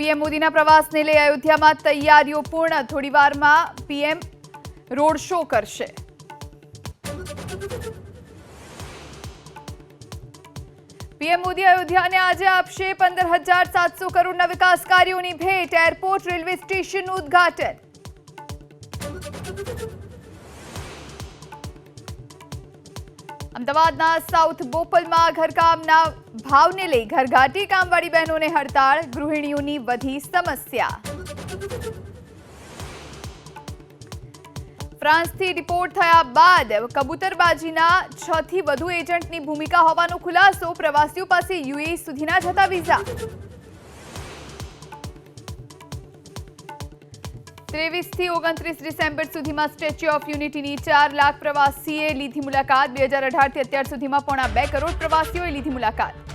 PM મોદીના પ્રવાસને લઈ અયોધ્યામાં તૈયારીઓ પૂર્ણ. થોડી વારમાં પીએમ રોડ શો કરશે. પીએમ મોદી અયોધ્યાને આજે આપશે પંદર હજાર સાતસો કરોડના વિકાસ કાર્યોની ભેટ. એરપોર્ટ રેલવે સ્ટેશનનું ઉદ્ઘાટન. અમદાવાદના સાઉથ બોપલમાં ઘરકામના ભાવને લઈ ઘરઘાટી કામવાળી બહેનોને હડતાળ, ગૃહિણીઓની વધી સમસ્યા. ફ્રાન્સથી રિપોર્ટ થયા બાદ કબૂતરબાજીના છ થી વધુ એજન્ટની ભૂમિકા હોવાનો ખુલાસો પ્રવાસીઓ પાસે યુએ સુધીના જતા વિઝા. ત્રેવીસથી ઓગણત્રીસ ડિસેમ્બર સુધીમાં સ્ટેચ્યુ ઓફ યુનિટીની ચાર લાખ પ્રવાસીએ લીધી મુલાકાત. બે હજાર અઢારથી અત્યાર સુધીમાં પોણા બે કરોડ પ્રવાસીઓએ લીધી મુલાકાત.